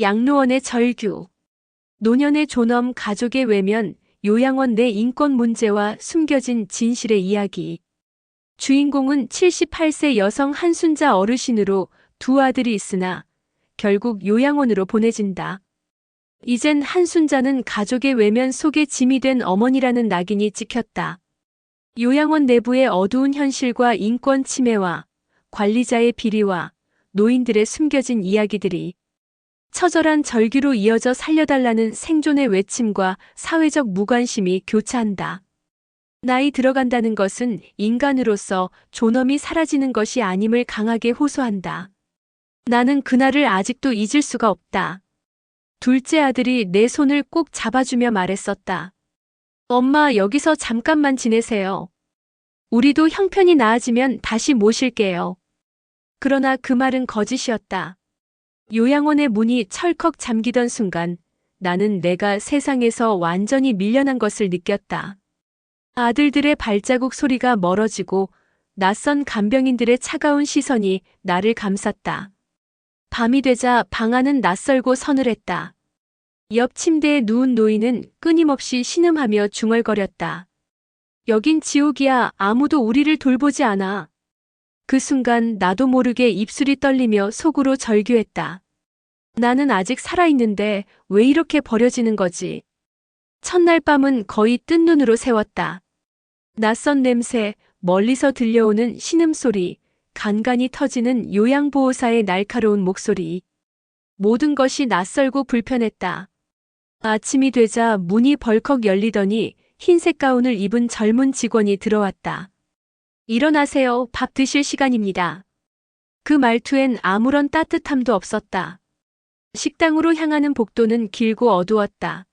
양로원의 절규, 노년의 존엄 가족의 외면, 요양원 내 인권 문제와 숨겨진 진실의 이야기. 주인공은 78세 여성 한순자 어르신으로 두 아들이 있으나 결국 요양원으로 보내진다. 이젠 한순자는 가족의 외면 속에 짐이 된 어머니라는 낙인이 찍혔다. 요양원 내부의 어두운 현실과 인권 침해와 관리자의 비리와 노인들의 숨겨진 이야기들이 처절한 절규로 이어져 살려달라는 생존의 외침과 사회적 무관심이 교차한다. 나이 들어간다는 것은 인간으로서 존엄이 사라지는 것이 아님을 강하게 호소한다. 나는 그날을 아직도 잊을 수가 없다. 둘째 아들이 내 손을 꼭 잡아주며 말했었다. 엄마, 여기서 잠깐만 지내세요. 우리도 형편이 나아지면 다시 모실게요. 그러나 그 말은 거짓이었다. 요양원의 문이 철컥 잠기던 순간 나는 내가 세상에서 완전히 밀려난 것을 느꼈다. 아들들의 발자국 소리가 멀어지고 낯선 간병인들의 차가운 시선이 나를 감쌌다. 밤이 되자 방 안은 낯설고 서늘했다. 옆 침대에 누운 노인은 끊임없이 신음하며 중얼거렸다. 여긴 지옥이야. 아무도 우리를 돌보지 않아. 그 순간 나도 모르게 입술이 떨리며 속으로 절규했다. 나는 아직 살아있는데 왜 이렇게 버려지는 거지? 첫날 밤은 거의 뜬 눈으로 세웠다. 낯선 냄새, 멀리서 들려오는 신음소리, 간간이 터지는 요양보호사의 날카로운 목소리. 모든 것이 낯설고 불편했다. 아침이 되자 문이 벌컥 열리더니 흰색 가운을 입은 젊은 직원이 들어왔다. 일어나세요. 밥 드실 시간입니다. 그 말투엔 아무런 따뜻함도 없었다. 식당으로 향하는 복도는 길고 어두웠다.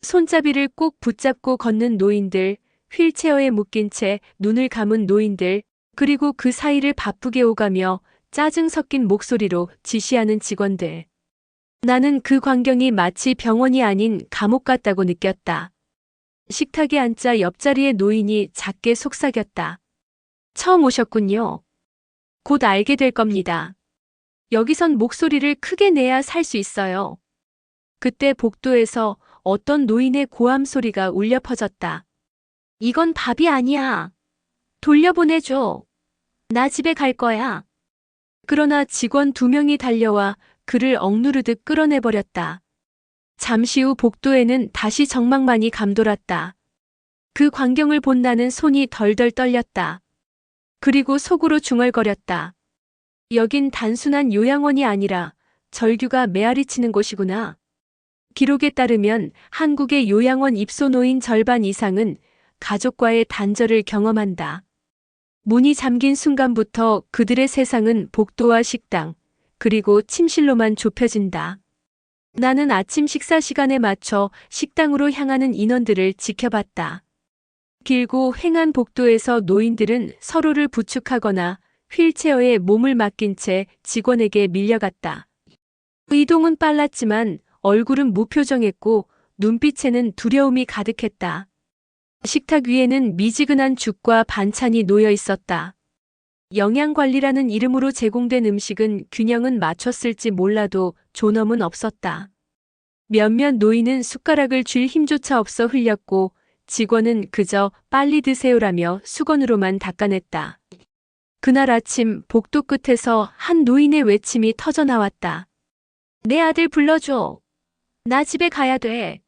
손잡이를 꼭 붙잡고 걷는 노인들, 휠체어에 묶인 채 눈을 감은 노인들, 그리고 그 사이를 바쁘게 오가며 짜증 섞인 목소리로 지시하는 직원들. 나는 그 광경이 마치 병원이 아닌 감옥 같다고 느꼈다. 식탁에 앉자 옆자리의 노인이 작게 속삭였다. 처음 오셨군요. 곧 알게 될 겁니다. 여기선 목소리를 크게 내야 살 수 있어요. 그때 복도에서 어떤 노인의 고함 소리가 울려 퍼졌다. 이건 밥이 아니야. 돌려보내줘. 나 집에 갈 거야. 그러나 직원 두 명이 달려와 그를 억누르듯 끌어내버렸다. 잠시 후 복도에는 다시 정막만이 감돌았다. 그 광경을 본 나는 손이 덜덜 떨렸다. 그리고 속으로 중얼거렸다. 여긴 단순한 요양원이 아니라 절규가 메아리 치는 곳이구나. 기록에 따르면 한국의 요양원 입소노인 절반 이상은 가족과의 단절을 경험한다. 문이 잠긴 순간부터 그들의 세상은 복도와 식당, 그리고 침실로만 좁혀진다. 나는 아침 식사 시간에 맞춰 식당으로 향하는 인원들을 지켜봤다. 길고 횡한 복도에서 노인들은 서로를 부축하거나 휠체어에 몸을 맡긴 채 직원에게 밀려갔다. 이동은 빨랐지만 얼굴은 무표정했고 눈빛에는 두려움이 가득했다. 식탁 위에는 미지근한 죽과 반찬이 놓여 있었다. 영양관리라는 이름으로 제공된 음식은 균형은 맞췄을지 몰라도 존엄은 없었다. 몇몇 노인은 숟가락을 쥘 힘조차 없어 흘렸고 직원은 그저 빨리 드세요라며 수건으로만 닦아냈다. 그날 아침 복도 끝에서 한 노인의 외침이 터져 나왔다. 내 아들 불러줘. 나 집에 가야 돼.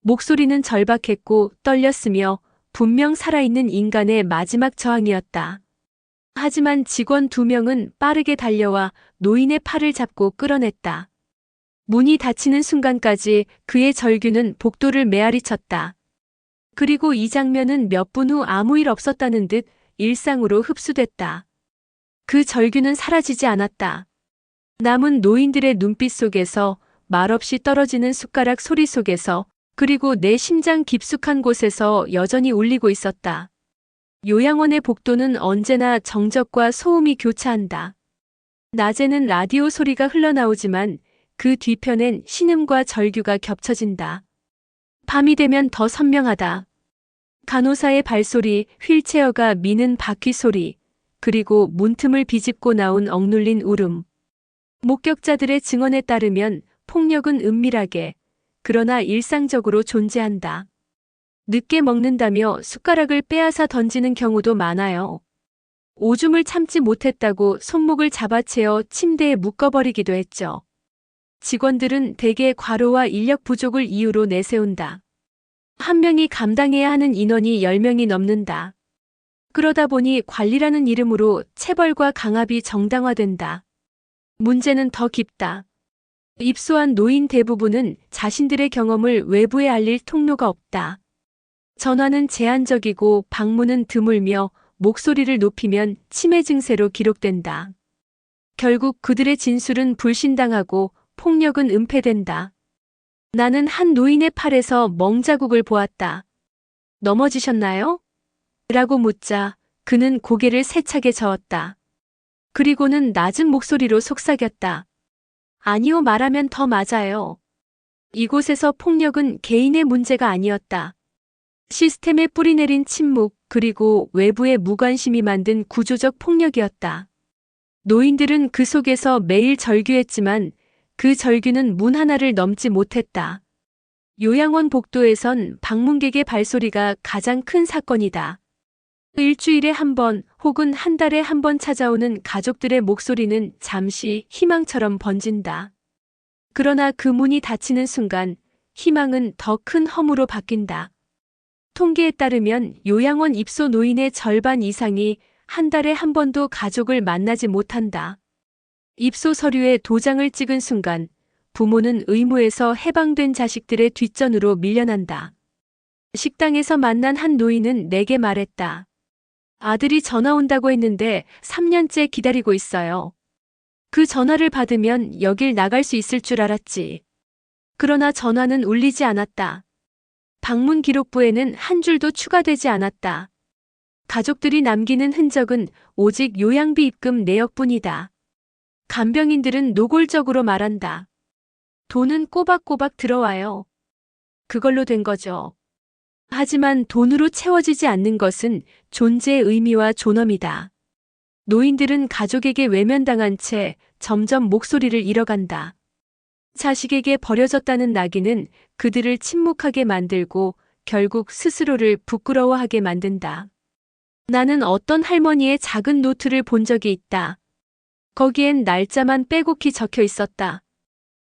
목소리는 절박했고 떨렸으며 분명 살아있는 인간의 마지막 저항이었다. 하지만 직원 두 명은 빠르게 달려와 노인의 팔을 잡고 끌어냈다. 문이 닫히는 순간까지 그의 절규는 복도를 메아리 쳤다. 그리고 이 장면은 몇 분 후 아무 일 없었다는 듯 일상으로 흡수됐다. 그 절규는 사라지지 않았다. 남은 노인들의 눈빛 속에서 말없이 떨어지는 숟가락 소리 속에서 그리고 내 심장 깊숙한 곳에서 여전히 울리고 있었다. 요양원의 복도는 언제나 정적과 소음이 교차한다. 낮에는 라디오 소리가 흘러나오지만 그 뒤편엔 신음과 절규가 겹쳐진다. 밤이 되면 더 선명하다. 간호사의 발소리, 휠체어가 미는 바퀴 소리, 그리고 문틈을 비집고 나온 억눌린 울음. 목격자들의 증언에 따르면 폭력은 은밀하게, 그러나 일상적으로 존재한다. 늦게 먹는다며 숟가락을 빼앗아 던지는 경우도 많아요. 오줌을 참지 못했다고 손목을 잡아채어 침대에 묶어버리기도 했죠. 직원들은 대개 과로와 인력 부족을 이유로 내세운다. 한 명이 감당해야 하는 인원이 10명이 넘는다. 그러다 보니 관리라는 이름으로 체벌과 강압이 정당화된다. 문제는 더 깊다. 입소한 노인 대부분은 자신들의 경험을 외부에 알릴 통로가 없다. 전화는 제한적이고 방문은 드물며 목소리를 높이면 치매 증세로 기록된다. 결국 그들의 진술은 불신당하고 폭력은 은폐된다. 나는 한 노인의 팔에서 멍자국을 보았다. 넘어지셨나요? 라고 묻자 그는 고개를 세차게 저었다. 그리고는 낮은 목소리로 속삭였다. 아니요 말하면 더 맞아요. 이곳에서 폭력은 개인의 문제가 아니었다. 시스템에 뿌리내린 침묵 그리고 외부의 무관심이 만든 구조적 폭력이었다. 노인들은 그 속에서 매일 절규했지만 그 절규는 문 하나를 넘지 못했다. 요양원 복도에선 방문객의 발소리가 가장 큰 사건이다. 일주일에 한 번 혹은 한 달에 한 번 찾아오는 가족들의 목소리는 잠시 희망처럼 번진다. 그러나 그 문이 닫히는 순간 희망은 더 큰 허무로 바뀐다. 통계에 따르면 요양원 입소 노인의 절반 이상이 한 달에 한 번도 가족을 만나지 못한다. 입소 서류에 도장을 찍은 순간 부모는 의무에서 해방된 자식들의 뒷전으로 밀려난다. 식당에서 만난 한 노인은 내게 말했다. 아들이 전화 온다고 했는데 3년째 기다리고 있어요. 그 전화를 받으면 여길 나갈 수 있을 줄 알았지. 그러나 전화는 울리지 않았다. 방문 기록부에는 한 줄도 추가되지 않았다. 가족들이 남기는 흔적은 오직 요양비 입금 내역뿐이다. 간병인들은 노골적으로 말한다. 돈은 꼬박꼬박 들어와요. 그걸로 된 거죠. 하지만 돈으로 채워지지 않는 것은 존재의 의미와 존엄이다. 노인들은 가족에게 외면당한 채 점점 목소리를 잃어간다. 자식에게 버려졌다는 낙인은 그들을 침묵하게 만들고 결국 스스로를 부끄러워하게 만든다. 나는 어떤 할머니의 작은 노트를 본 적이 있다. 거기엔 날짜만 빼곡히 적혀 있었다.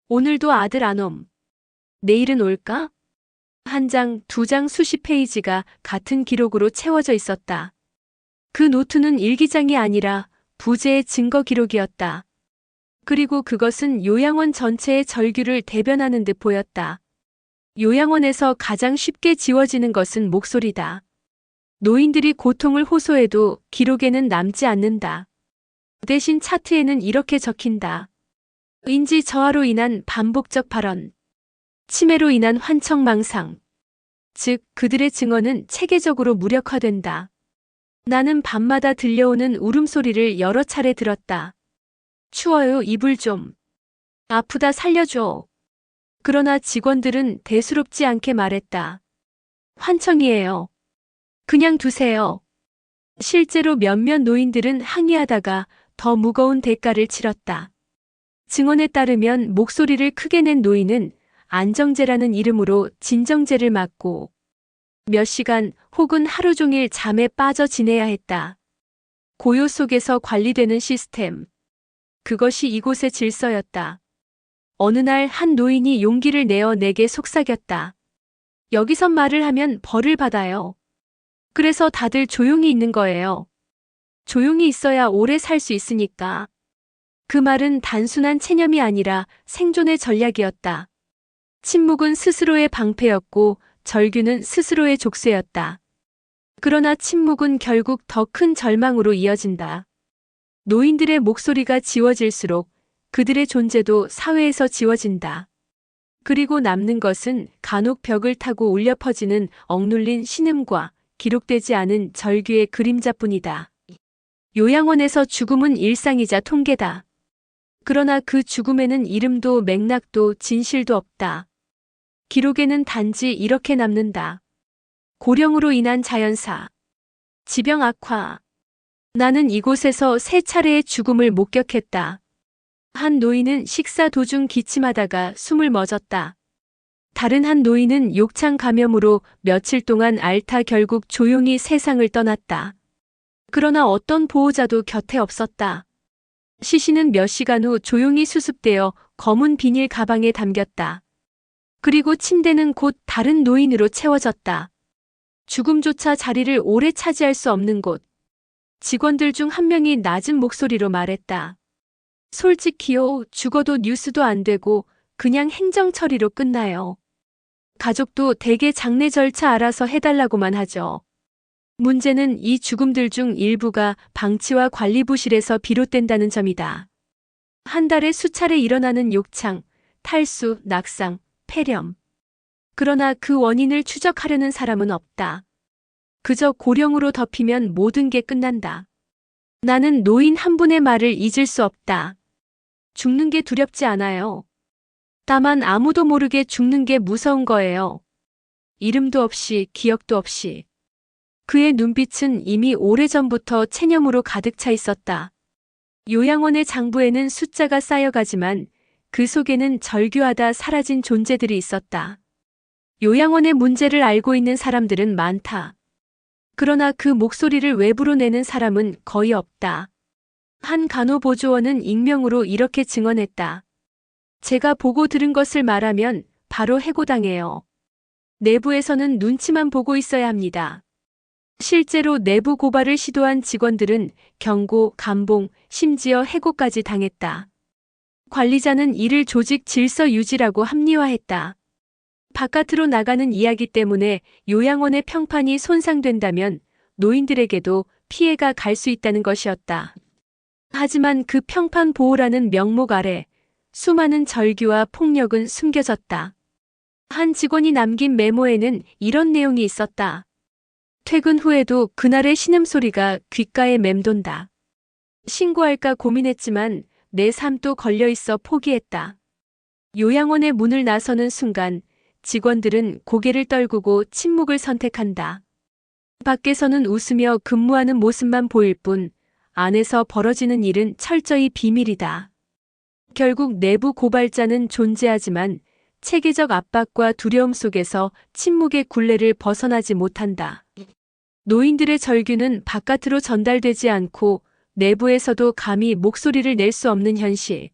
오늘도 아들 안 옴. 내일은 올까? 한 장, 두 장 수십 페이지가 같은 기록으로 채워져 있었다. 그 노트는 일기장이 아니라 부재의 증거 기록이었다. 그리고 그것은 요양원 전체의 절규를 대변하는 듯 보였다. 요양원에서 가장 쉽게 지워지는 것은 목소리다. 노인들이 고통을 호소해도 기록에는 남지 않는다. 대신 차트에는 이렇게 적힌다. 인지 저하로 인한 반복적 발언. 치매로 인한 환청망상. 즉, 그들의 증언은 체계적으로 무력화된다. 나는 밤마다 들려오는 울음소리를 여러 차례 들었다. 추워요, 이불 좀. 아프다, 살려줘. 그러나 직원들은 대수롭지 않게 말했다. 환청이에요. 그냥 두세요. 실제로 몇몇 노인들은 항의하다가 더 무거운 대가를 치렀다. 증언에 따르면 목소리를 크게 낸 노인은 안정제라는 이름으로 진정제를 맞고 몇 시간 혹은 하루 종일 잠에 빠져 지내야 했다. 고요 속에서 관리되는 시스템. 그것이 이곳의 질서였다. 어느 날 한 노인이 용기를 내어 내게 속삭였다. 여기서 말을 하면 벌을 받아요. 그래서 다들 조용히 있는 거예요. 조용히 있어야 오래 살 수 있으니까. 그 말은 단순한 체념이 아니라 생존의 전략이었다. 침묵은 스스로의 방패였고 절규는 스스로의 족쇄였다. 그러나 침묵은 결국 더 큰 절망으로 이어진다. 노인들의 목소리가 지워질수록 그들의 존재도 사회에서 지워진다. 그리고 남는 것은 간혹 벽을 타고 울려 퍼지는 억눌린 신음과 기록되지 않은 절규의 그림자뿐이다. 요양원에서 죽음은 일상이자 통계다. 그러나 그 죽음에는 이름도 맥락도 진실도 없다. 기록에는 단지 이렇게 남는다. 고령으로 인한 자연사. 지병 악화. 나는 이곳에서 세 차례의 죽음을 목격했다. 한 노인은 식사 도중 기침하다가 숨을 멎었다. 다른 한 노인은 욕창 감염으로 며칠 동안 앓다 결국 조용히 세상을 떠났다. 그러나 어떤 보호자도 곁에 없었다. 시신은 몇 시간 후 조용히 수습되어 검은 비닐 가방에 담겼다. 그리고 침대는 곧 다른 노인으로 채워졌다. 죽음조차 자리를 오래 차지할 수 없는 곳. 직원들 중 한 명이 낮은 목소리로 말했다. 솔직히요, 죽어도 뉴스도 안 되고 그냥 행정 처리로 끝나요. 가족도 대개 장례 절차 알아서 해달라고만 하죠. 문제는 이 죽음들 중 일부가 방치와 관리 부실에서 비롯된다는 점이다. 한 달에 수차례 일어나는 욕창, 탈수, 낙상, 폐렴. 그러나 그 원인을 추적하려는 사람은 없다. 그저 고령으로 덮이면 모든 게 끝난다. 나는 노인 한 분의 말을 잊을 수 없다. 죽는 게 두렵지 않아요. 다만 아무도 모르게 죽는 게 무서운 거예요. 이름도 없이 기억도 없이. 그의 눈빛은 이미 오래전부터 체념으로 가득 차 있었다. 요양원의 장부에는 숫자가 쌓여가지만 그 속에는 절규하다 사라진 존재들이 있었다. 요양원의 문제를 알고 있는 사람들은 많다. 그러나 그 목소리를 외부로 내는 사람은 거의 없다. 한 간호보조원은 익명으로 이렇게 증언했다. 제가 보고 들은 것을 말하면 바로 해고당해요. 내부에서는 눈치만 보고 있어야 합니다. 실제로 내부 고발을 시도한 직원들은 경고, 감봉, 심지어 해고까지 당했다. 관리자는 이를 조직 질서 유지라고 합리화했다. 바깥으로 나가는 이야기 때문에 요양원의 평판이 손상된다면 노인들에게도 피해가 갈 수 있다는 것이었다. 하지만 그 평판 보호라는 명목 아래 수많은 절규와 폭력은 숨겨졌다. 한 직원이 남긴 메모에는 이런 내용이 있었다. 퇴근 후에도 그날의 신음소리가 귓가에 맴돈다. 신고할까 고민했지만 내 삶도 걸려 있어 포기했다. 요양원의 문을 나서는 순간 직원들은 고개를 떨구고 침묵을 선택한다. 밖에서는 웃으며 근무하는 모습만 보일 뿐 안에서 벌어지는 일은 철저히 비밀이다. 결국 내부 고발자는 존재하지만 체계적 압박과 두려움 속에서 침묵의 굴레를 벗어나지 못한다. 노인들의 절규는 바깥으로 전달되지 않고 내부에서도 감히 목소리를 낼 수 없는 현실.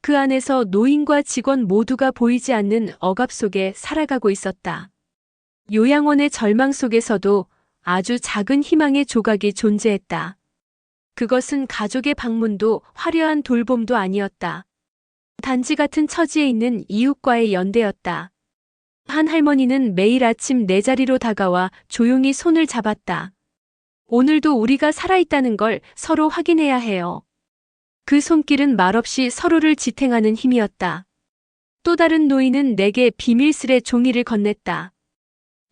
그 안에서 노인과 직원 모두가 보이지 않는 억압 속에 살아가고 있었다. 요양원의 절망 속에서도 아주 작은 희망의 조각이 존재했다. 그것은 가족의 방문도 화려한 돌봄도 아니었다. 단지 같은 처지에 있는 이웃과의 연대였다. 한 할머니는 매일 아침 내 자리로 다가와 조용히 손을 잡았다. 오늘도 우리가 살아있다는 걸 서로 확인해야 해요. 그 손길은 말없이 서로를 지탱하는 힘이었다. 또 다른 노인은 내게 비밀스레 종이를 건넸다.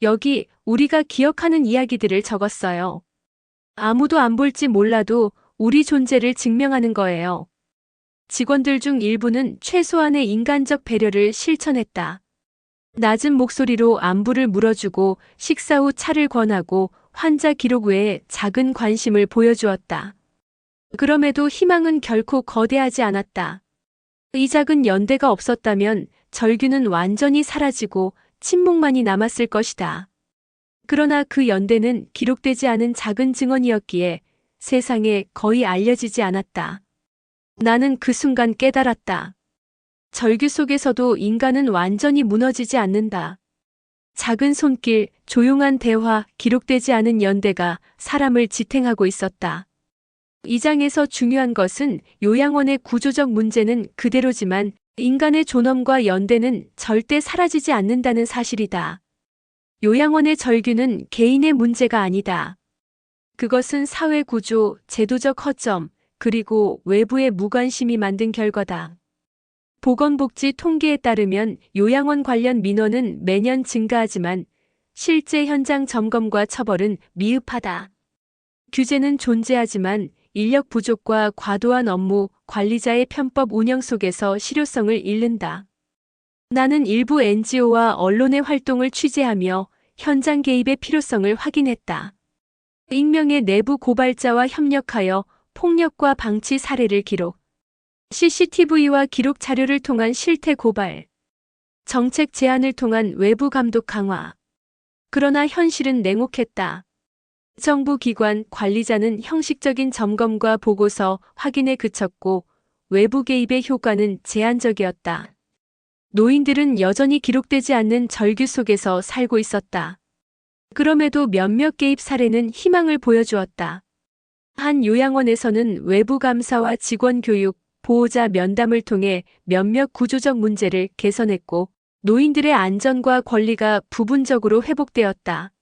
여기 우리가 기억하는 이야기들을 적었어요. 아무도 안 볼지 몰라도 우리 존재를 증명하는 거예요. 직원들 중 일부는 최소한의 인간적 배려를 실천했다. 낮은 목소리로 안부를 물어주고 식사 후 차를 권하고 환자 기록 외에 작은 관심을 보여주었다. 그럼에도 희망은 결코 거대하지 않았다. 이 작은 연대가 없었다면 절규는 완전히 사라지고 침묵만이 남았을 것이다. 그러나 그 연대는 기록되지 않은 작은 증언이었기에 세상에 거의 알려지지 않았다. 나는 그 순간 깨달았다. 절규 속에서도 인간은 완전히 무너지지 않는다. 작은 손길, 조용한 대화, 기록되지 않은 연대가 사람을 지탱하고 있었다. 이 장에서 중요한 것은 요양원의 구조적 문제는 그대로지만 인간의 존엄과 연대는 절대 사라지지 않는다는 사실이다. 요양원의 절규는 개인의 문제가 아니다. 그것은 사회 구조, 제도적 허점, 그리고 외부의 무관심이 만든 결과다. 보건복지 통계에 따르면 요양원 관련 민원은 매년 증가하지만 실제 현장 점검과 처벌은 미흡하다. 규제는 존재하지만 인력 부족과 과도한 업무, 관리자의 편법 운영 속에서 실효성을 잃는다. 나는 일부 NGO와 언론의 활동을 취재하며 현장 개입의 필요성을 확인했다. 익명의 내부 고발자와 협력하여 폭력과 방치 사례를 기록. CCTV와 기록 자료를 통한 실태 고발. 정책 제안을 통한 외부 감독 강화. 그러나 현실은 냉혹했다. 정부 기관 관리자는 형식적인 점검과 보고서 확인에 그쳤고 외부 개입의 효과는 제한적이었다. 노인들은 여전히 기록되지 않는 절규 속에서 살고 있었다. 그럼에도 몇몇 개입 사례는 희망을 보여주었다. 한 요양원에서는 외부 감사와 직원 교육, 보호자 면담을 통해 몇몇 구조적 문제를 개선했고 노인들의 안전과 권리가 부분적으로 회복되었다.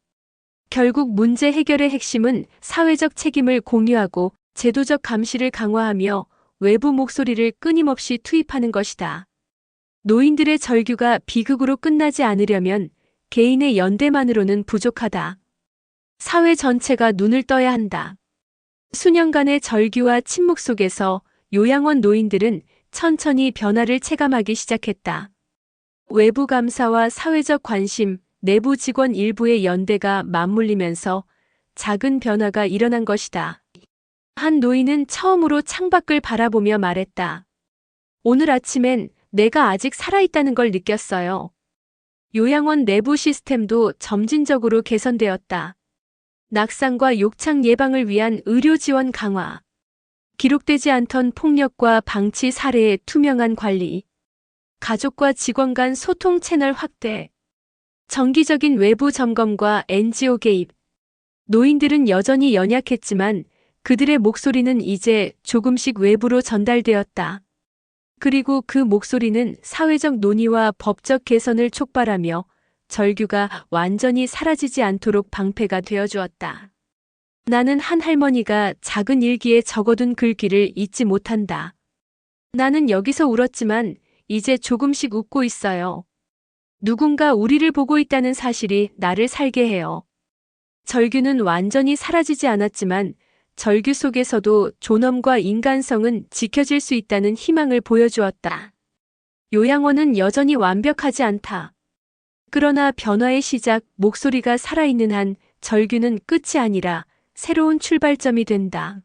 결국 문제 해결의 핵심은 사회적 책임을 공유하고 제도적 감시를 강화하며 외부 목소리를 끊임없이 투입하는 것이다. 노인들의 절규가 비극으로 끝나지 않으려면 개인의 연대만으로는 부족하다. 사회 전체가 눈을 떠야 한다. 수년간의 절규와 침묵 속에서 요양원 노인들은 천천히 변화를 체감하기 시작했다. 외부 감사와 사회적 관심, 내부 직원 일부의 연대가 맞물리면서 작은 변화가 일어난 것이다. 한 노인은 처음으로 창밖을 바라보며 말했다. 오늘 아침엔 내가 아직 살아있다는 걸 느꼈어요. 요양원 내부 시스템도 점진적으로 개선되었다. 낙상과 욕창 예방을 위한 의료 지원 강화. 기록되지 않던 폭력과 방치 사례의 투명한 관리. 가족과 직원 간 소통 채널 확대. 정기적인 외부 점검과 NGO 개입. 노인들은 여전히 연약했지만 그들의 목소리는 이제 조금씩 외부로 전달되었다. 그리고 그 목소리는 사회적 논의와 법적 개선을 촉발하며 절규가 완전히 사라지지 않도록 방패가 되어 주었다. 나는 한 할머니가 작은 일기에 적어둔 글귀를 잊지 못한다. 나는 여기서 울었지만 이제 조금씩 웃고 있어요. 누군가 우리를 보고 있다는 사실이 나를 살게 해요. 절규는 완전히 사라지지 않았지만 절규 속에서도 존엄과 인간성은 지켜질 수 있다는 희망을 보여주었다. 요양원은 여전히 완벽하지 않다. 그러나 변화의 시작, 목소리가 살아있는 한 절규는 끝이 아니라 새로운 출발점이 된다.